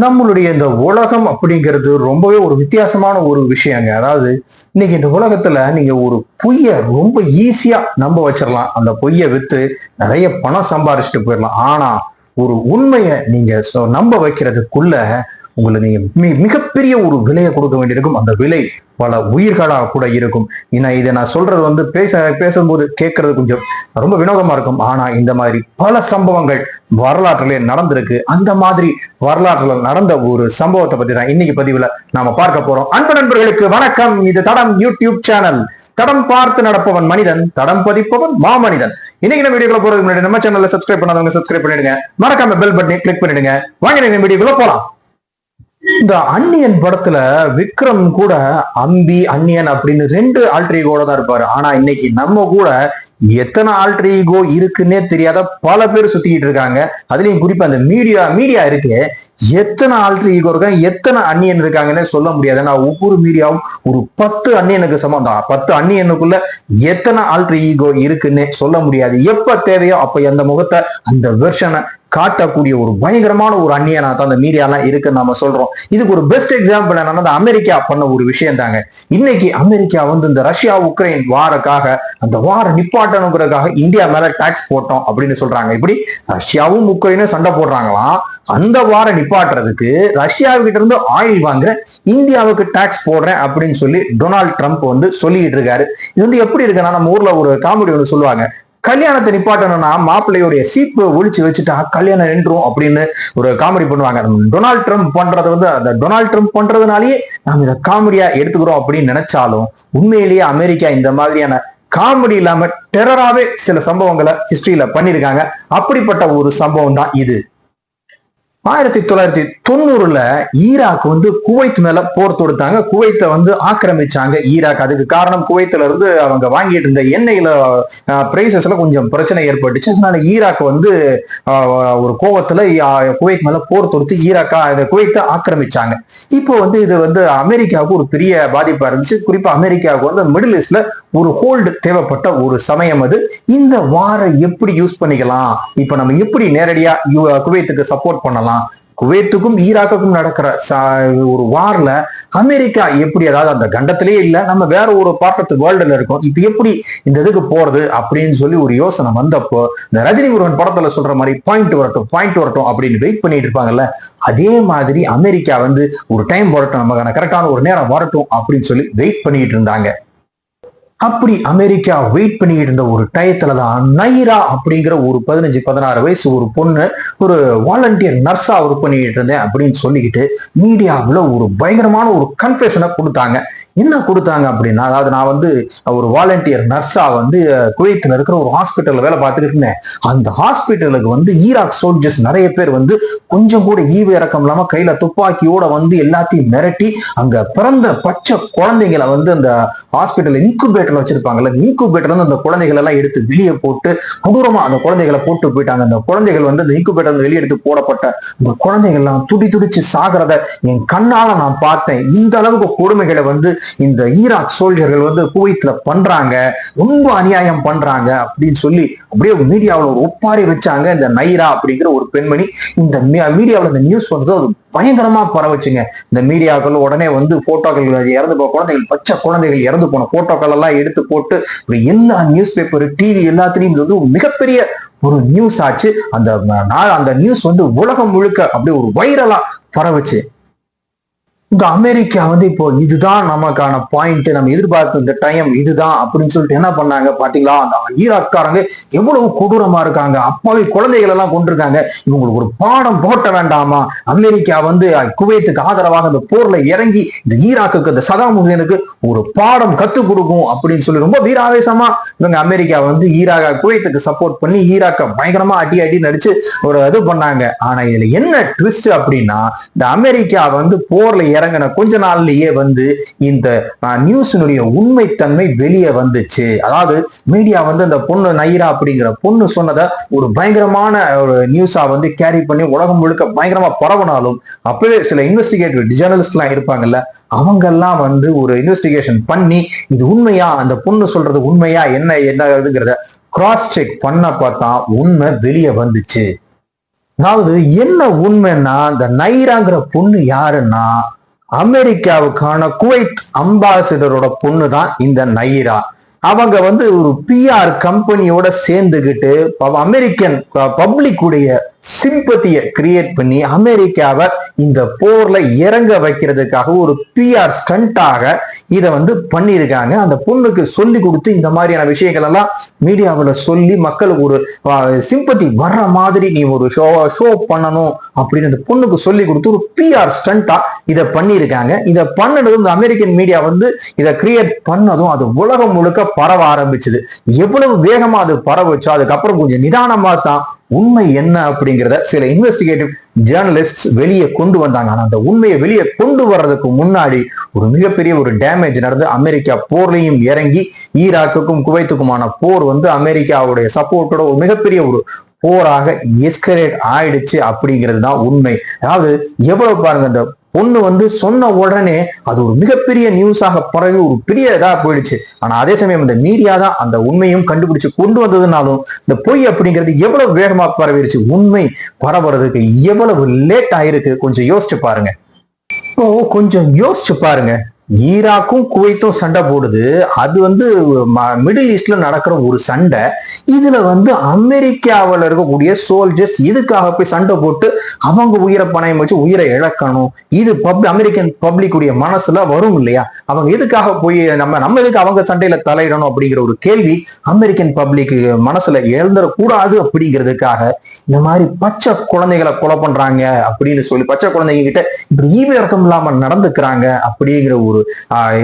நம்மளுடைய இந்த உலகம் அப்படிங்கிறது ரொம்பவே ஒரு வித்தியாசமான ஒரு விஷயங்க. அதாவது இன்னைக்கு இந்த உலகத்துல நீங்க ஒரு பொய்ய ரொம்ப ஈஸியா நம்ப வச்சிடலாம் அந்த பொய்யை வித்து நிறைய பணம் சம்பாரிச்சுட்டு போயிடலாம் ஆனா ஒரு உண்மையை நீங்க நம்ப வைக்கிறதுக்குள்ள உங்களை நீங்க மிகப்பெரிய ஒரு விலையை கொடுக்க வேண்டியிருக்கும். அந்த விலை பல உயிர்களா கூட இருக்கும். ஏன்னா இதை நான் சொல்றது வந்து பேச பேசும்போது கேட்கறது கொஞ்சம் ரொம்ப வினோதமா இருக்கும். ஆனா இந்த மாதிரி பல சம்பவங்கள் வரலாற்றிலே நடந்திருக்கு. அந்த மாதிரி வரலாற்றுல நடந்த ஒரு சம்பவத்தை பத்தி தான் இன்னைக்கு பதிவுல நாம பார்க்க போறோம். அன்பு நண்பர்களுக்கு வணக்கம். இது தடம் யூடியூப் சேனல். தடம் பார்த்து நடப்பவன் மனிதன் தடம் பதிப்பவன் மாமனிதன். இன்னைக்கு நம்ம வீடியோக்குள்ள போறதுக்கு முன்னாடி நம்ம சேனல்ல சப்ஸ்கிரைப் பண்ணாதவங்க சப்ஸ்கிரைப் பண்ணிடுங்க. மறக்காம பெல் பட்டனை கிளிக் பண்ணிடுங்க. வாங்க வீடியோக்குள்ள போலாம். இந்த அன்னியன் படத்துல விக்ரம் கூட அம்பி அன்னியன் அப்படின்னு ரெண்டு ஆல்ட்ரிகோட தான் இருப்பாரு. ஆனா இன்னைக்கு நம்ம கூட எத்தனை ஆல்ட்ரிகோ இருக்குன்னே தெரியாத பல பேர் சுத்திக்கிட்டு இருக்காங்க. அதுலயும் குறிப்பா அந்த மீடியா மீடியா இருக்கு. எத்தனை ஆல்ட்ரிகோ ஈகோ இருக்காங்க எத்தனை அன்னியன் இருக்காங்கன்னு சொல்ல முடியாது. ஏன்னா ஒவ்வொரு மீடியாவும் ஒரு பத்து அன்னியனுக்கு சமம். தான் பத்து அன்னியனுக்குள்ள எத்தனை ஆல்ட்ரிகோ ஈகோ இருக்குன்னே சொல்ல முடியாது. எப்ப தேவையோ அப்ப அந்த முகத்தை அந்த வெர்ஷனை காட்டக்கூடிய ஒரு பயங்கரமான ஒரு அந்நியனா தான் அந்த மீடியாலாம் இருக்குன்னு நம்ம சொல்றோம். இதுக்கு ஒரு பெஸ்ட் எக்ஸாம்பிள் என்னன்னா அமெரிக்கா பண்ண ஒரு விஷயம் தாங்க. இன்னைக்கு அமெரிக்கா வந்து இந்த ரஷ்யா உக்ரைன் வாரக்காக அந்த வார நிப்பாட்டணுங்கிறதுக்காக இந்தியா மேல டாக்ஸ் போட்டோம் அப்படின்னு சொல்றாங்க. இப்படி ரஷ்யாவும் உக்ரைனும் சண்டை போடுறாங்களாம். அந்த வார நிப்பாட்டுறதுக்கு ரஷ்யாவுக்கிட்ட இருந்து ஆயில் வாங்குற இந்தியாவுக்கு டாக்ஸ் போடுறேன் அப்படின்னு சொல்லி டொனால்ட் ட்ரம்ப் வந்து சொல்லிட்டு இருக்காரு. இது வந்து எப்படி இருக்குன்னா நம்ம ஊர்ல ஒரு காமெடி ஒன்று சொல்லுவாங்க. கல்யாணத்தை நிப்பாட்டணும்னா மாப்பிள்ளையுடைய சீப்பு ஒழிச்சு வச்சுட்டா கல்யாணம் நின்றும் அப்படின்னு ஒரு காமெடி பண்ணுவாங்க. டொனால்ட் ட்ரம்ப் பண்றது வந்து அந்த டொனால்ட் ட்ரம்ப் பண்றதுனாலேயே நாம் இதை காமெடியா எடுத்துக்கிறோம் அப்படின்னு நினைச்சாலும் உண்மையிலேயே அமெரிக்கா இந்த மாதிரியான காமெடி இல்லாம டெரராவே சில சம்பவங்களை ஹிஸ்டரியில பண்ணியிருக்காங்க. அப்படிப்பட்ட ஒரு சம்பவம் தான் இது. ஆயிரத்தி தொள்ளாயிரத்தி தொண்ணூறுல ஈராக் வந்து குவைத் மேல போர் தொடுத்தாங்க. குவைத்தை வந்து ஆக்கிரமிச்சாங்க ஈராக். அதுக்கு காரணம் குவைத்துல இருந்து அவங்க வாங்கிட்டு இருந்த எண்ணெயில பிரைசஸ்ல கொஞ்சம் பிரச்சனை ஏற்பட்டுச்சு. அதனால ஈராக் வந்து ஒரு கோவத்துல குவைத் மேல போர் தொடுத்து ஈராக்கா இந்த குவைத்தை ஆக்கிரமிச்சாங்க. இப்போ வந்து இது வந்து அமெரிக்காவுக்கு ஒரு பெரிய பாதிப்பா இருந்துச்சு. குறிப்பா அமெரிக்காவுக்கு வந்து மிடில் ஈஸ்ட்ல ஒரு ஹோல்டு தேவைப்பட்ட ஒரு சமயம் அது. இந்த வாரை எப்படி யூஸ் பண்ணிக்கலாம்? இப்ப நம்ம எப்படி நேரடியா குவைத்துக்கு சப்போர்ட் பண்ணலாம்? குவைத்துக்கும் ஈராக்குக்கும் நடக்கிற ஒரு வார்ல அமெரிக்கா எப்படி அதாவது அந்த கண்டத்திலேயே இல்லை நம்ம வேற ஒரு பாட்டத்து வேர்ல்டுல இருக்கோம். இப்ப எப்படி இந்த இதுக்கு போறது அப்படின்னு சொல்லி ஒரு யோசனை வந்தப்போ இந்த ரஜினி முருகன் படத்துல சொல்ற மாதிரி பாயிண்ட் வரட்டும் பாயிண்ட் வரட்டும் அப்படின்னு வெயிட் பண்ணிட்டு இருப்பாங்கல்ல அதே மாதிரி அமெரிக்கா வந்து ஒரு டைம் வரட்டும் நமக்கான கரெக்டான ஒரு நேரம் வரட்டும் அப்படின்னு சொல்லி வெயிட் பண்ணிட்டு இருந்தாங்க. அப்படி அமெரிக்கா வெயிட் பண்ணிட்டு இருந்த ஒரு டயத்துல தான் நைரா அப்படிங்கிற ஒரு பதினஞ்சு பதினாறு வயசு ஒரு பொண்ணு ஒரு வாலண்டியர் நர்ஸா ஒர்க் பண்ணிட்டு இருந்தேன் அப்படின்னு சொல்லிக்கிட்டு மீடியாவில் ஒரு பயங்கரமான ஒரு கன்ஃபெஷனை கொடுத்தாங்க. என்ன கொடுத்தாங்க அப்படின்னா அதாவது நான் வந்து ஒரு வாலண்டியர் நர்ஸா வந்து குவைத்தில் இருக்கிற ஒரு ஹாஸ்பிட்டல்ல வேலை பார்த்துட்டு இருந்தேன். அந்த ஹாஸ்பிட்டலுக்கு வந்து ஈராக் சோல்ஜர்ஸ் நிறைய பேர் வந்து கொஞ்சம் கூட ஈவு இறக்கம் இல்லாம கையில துப்பாக்கியோட வந்து எல்லாத்தையும் மிரட்டி அங்க பிறந்த பச்சை குழந்தைங்களை வந்து அந்த ஹாஸ்பிட்டல் இன்குபேட்டர்ல வச்சிருப்பாங்கல்ல இன்குபேட்டர்ல வந்து அந்த குழந்தைகள் எல்லாம் எடுத்து வெளியே போட்டு கொடூரமா அந்த குழந்தைகளை போட்டு போயிட்டாங்க. அந்த குழந்தைகள் வந்து அந்த இன்குபேட்டர் வெளியே எடுத்து போடப்பட்ட அந்த குழந்தைகள் எல்லாம் துடி துடிச்சு சாகிறத என் கண்ணால நான் பார்த்தேன். இந்த அளவுக்கு கொடுமைகளை வந்து இந்த ஈராக் சோல்ஜர்கள் வந்து குவைத்தில் பண்றாங்க ரொம்ப அநியாயம் பண்றாங்க அப்படின்னு சொல்லி அப்படியே மீடியாவில் ஒரு ஒப்பாரி வச்சாங்க இந்த நைரா அப்படிங்கிற ஒரு பெண்மணி. இந்த மீடியாவில் இந்த நியூஸ் வந்தது அது பயங்கரமா பரவச்சுங்க இந்த மீடியாக்கள் உடனே வந்து போட்டோக்கள் இறந்து போன குழந்தைகள் பச்சை குழந்தைகள் இறந்து போன போட்டோக்கள் எல்லாம் எடுத்து போட்டு எல்லா நியூஸ் பேப்பர் டிவி எல்லாத்துலயும் இது வந்து ஒரு மிகப்பெரிய ஒரு நியூஸ் ஆச்சு. அந்த நாள் அந்த நியூஸ் வந்து உலகம் முழுக்க அப்படியே ஒரு வைரலா பரவுச்சு. இந்த அமெரிக்கா வந்து இப்போ இதுதான் நமக்கான பாயிண்ட் நம்ம எதிர்பார்த்த இந்த டைம் இதுதான் அப்படின்னு சொல்லிட்டு என்ன பண்ணாங்க? பாத்தீங்களா அந்த ஈராக்காரங்க எவ்வளவு கொடூரமா இருக்காங்க. அப்பாவி குழந்தைகள் எல்லாம் கொண்டிருக்காங்க இவங்களுக்கு ஒரு பாடம் போட்ட வேண்டாமா? அமெரிக்கா வந்து குவைத்துக்கு ஆதரவாக அந்த போர்ல இறங்கி இந்த ஈராக்குக்கு இந்த சதாம் ஹுசேனுக்கு ஒரு பாடம் கத்துக் கொடுக்கும் அப்படின்னு சொல்லி ரொம்ப வீராவேசமா இவங்க அமெரிக்கா வந்து ஈராக குவைத்துக்கு சப்போர்ட் பண்ணி ஈராக்க பயங்கரமா அடி அடி நடிச்சு ஒரு இது பண்ணாங்க. ஆனா இதுல என்ன ட்விஸ்ட் அப்படின்னா இந்த அமெரிக்கா வந்து போர்ல இறங்கின கொஞ்ச நாள்லயே வந்து இந்த நியூஸினுடைய உண்மைத்தன்மை வெளியே வந்துச்சு. அதாவது மீடியா வந்து அந்த பொண்ணு நைரா அப்படிங்கிற பொண்ணு சொன்னதை ஒரு பயங்கரமான ஒரு நியூஸா வந்து கேரி பண்ணி உலகம் முழுக்க பயங்கரமா பரவனாலும் அப்பவே சில இன்வெஸ்டிகேட்டிவ் ஜேர்னலிஸ்ட் எல்லாம் இருப்பாங்கல்ல அவங்க எல்லாம் வந்து ஒரு இன்வெஸ்டிகேஷன் பண்ணி இது உண்மையா அந்த பொண்ணு சொல்றது உண்மையா என்ன என்னங்கிறத கிராஸ் செக் பண்ண பார்த்தா உண்மை வெளியே வந்துச்சு. அதாவது என்ன உண்மைன்னா இந்த நைராங்கிற பொண்ணு யாருன்னா அமெரிக்காவுக்கான குவைத் அம்பாசிடரோட பொண்ணு தான் இந்த நயிரா. அவங்க வந்து ஒரு பிஆர் கம்பெனியோட சேர்ந்துகிட்டு அமெரிக்கன் பப்ளிக் உடைய சிம்பத்தியை கிரியேட் பண்ணி அமெரிக்காவை இந்த போர்ல இறங்க வைக்கிறதுக்காக ஒரு பிஆர் ஸ்டண்டாக இதை வந்து பண்ணியிருக்காங்க. அந்த பொண்ணுக்கு சொல்லி கொடுத்து இந்த மாதிரியான விஷயங்கள் எல்லாம் மீடியாவில் சொல்லி மக்களுக்கு ஒரு சிம்பத்தி வர்ற மாதிரி நீ ஒரு ஷோ ஷோ பண்ணணும் அப்படின்னு அந்த பொண்ணுக்கு சொல்லி கொடுத்து ஒரு பிஆர் ஸ்டண்டா இதை பண்ணியிருக்காங்க. இதை பண்ணது இந்த அமெரிக்கன் மீடியா வந்து இதை கிரியேட் பண்ணதும் அது உலகம் முழுக்க பரவ ஆரம்பிச்சது. எவ்வளவு வேகமா அது பரவச்சோ அதுக்கப்புறம் கொஞ்சம் நிதானமா தான் உண்மை என்ன அப்படிங்கிறத சில இன்வெஸ்டிகேட்டிவ் ஜேர்னலிஸ்ட் வெளியே கொண்டு வந்தாங்க. ஆனால் அந்த உண்மையை வெளியே கொண்டு வர்றதுக்கு முன்னாடி ஒரு மிகப்பெரிய ஒரு டேமேஜ் நடந்து அமெரிக்கா போர்லையும் இறங்கி ஈராக்குக்கும் குவைத்துக்குமான போர் வந்து அமெரிக்காவுடைய சப்போர்ட்டோட ஒரு மிகப்பெரிய ஒரு போராக எஸ்கலேட் ஆயிடுச்சு அப்படிங்கிறது தான் உண்மை. அதாவது எவ்வளவு பாருங்க இந்த பொண்ணு வந்து சொன்ன உடனே அது ஒரு மிகப்பெரிய நியூஸாக பரவி ஒரு பெரிய இதாக போயிடுச்சு. ஆனால் அதே சமயம் இந்த மீடியா தான் அந்த உண்மையும் கண்டுபிடிச்சு கொண்டு வந்ததுனாலும் இந்த பொய் அப்படிங்கிறது எவ்வளவு வேகமாக பரவிடுச்சு? உண்மை பரவுறதுக்கு எவ்வளவு லேட் ஆயிருக்கு? கொஞ்சம் யோசிச்சு பாருங்க. இப்போ கொஞ்சம் யோசிச்சு பாருங்க. ஈராக்கும் குவைத்தும் சண்டை போடுது. அது வந்து ம- மிடில் ஈஸ்ட்ல நடக்கிற ஒரு சண்டை. இதுல வந்து அமெரிக்காவில் இருக்கக்கூடிய சோல்ஜர்ஸ் இதுக்காக போய் சண்டை போட்டு அவங்க உயிரை பணயம் வச்சு உயிரை இழக்கணும். இது பப் அமெரிக்கன் பப்ளிக் உடைய மனசுல வரும் இல்லையா? அவங்க எதுக்காக போய் நம்ம நம்ம எதுக்கு அவங்க சண்டையில தலையிடணும் அப்படிங்கிற ஒரு கேள்வி அமெரிக்கன் பப்ளிக் மனசுல எழுந்துடக்கூடாது அப்படிங்கிறதுக்காக இந்த மாதிரி பச்சை குழந்தைகளை கொலை பண்றாங்க அப்படின்னு சொல்லி பச்சை குழந்தைங்க கிட்ட இப்படி ஈவிரக்கம் இல்லாம நடந்துக்கிறாங்க அப்படிங்கிற ஒரு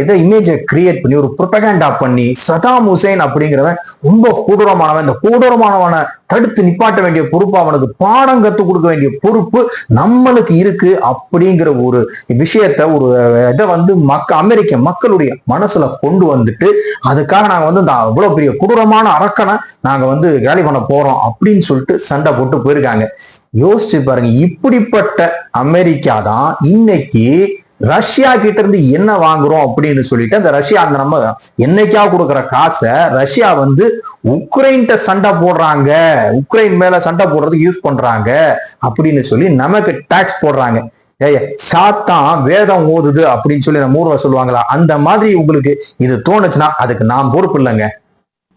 இதை இமேஜை கிரியேட் பண்ணி ஒரு ப்ரொபகேண்டா பண்ணி சதாம் ஹுசேன் அப்படிங்கிறவன் ரொம்ப கொடூரமானவன். இந்த கொடூரமானவனை தடுத்து நிப்பாட்ட வேண்டிய பொறுப்பு அவனுக்கு பாடம் கத்துக் கொடுக்க வேண்டிய பொறுப்பு நம்மளுக்கு இருக்கு அப்படிங்கிற ஒரு விஷயத்த ஒரு இதை வந்து மக்க அமெரிக்க மக்களுடைய மனசுல கொண்டு வந்துட்டு அதுக்காக நாங்க வந்து இந்த அவ்வளவு பெரிய கொடூரமான அரக்கனை நாங்க வந்து காலி பண்ண போறோம் அப்படின்னு சொல்லிட்டு சண்டை போட்டு போயிருக்காங்க. யோசிச்சு பாருங்க இப்படிப்பட்ட அமெரிக்கா தான் இன்னைக்கு ரஷ்யா கிட்ட இருந்து என்ன வாங்குறோம் அப்படின்னு சொல்லிட்டு அந்த ரஷ்யா அந்த நம்ம என்னைக்கா கொடுக்குற காசை ரஷ்யா வந்து உக்ரைன்கிட்ட சண்டை போடுறாங்க. உக்ரைன் மேல சண்டை போடுறதுக்கு யூஸ் பண்றாங்க அப்படின்னு சொல்லி நமக்கு டாக்ஸ் போடுறாங்க. ஏய் சாத்தான் வேதம் ஓதுது அப்படின்னு சொல்லி நம்ம ஊர்ல சொல்லுவாங்களா? அந்த மாதிரி உங்களுக்கு இது தோணுச்சுன்னா அதுக்கு நான் பொறுப்பு இல்லைங்க.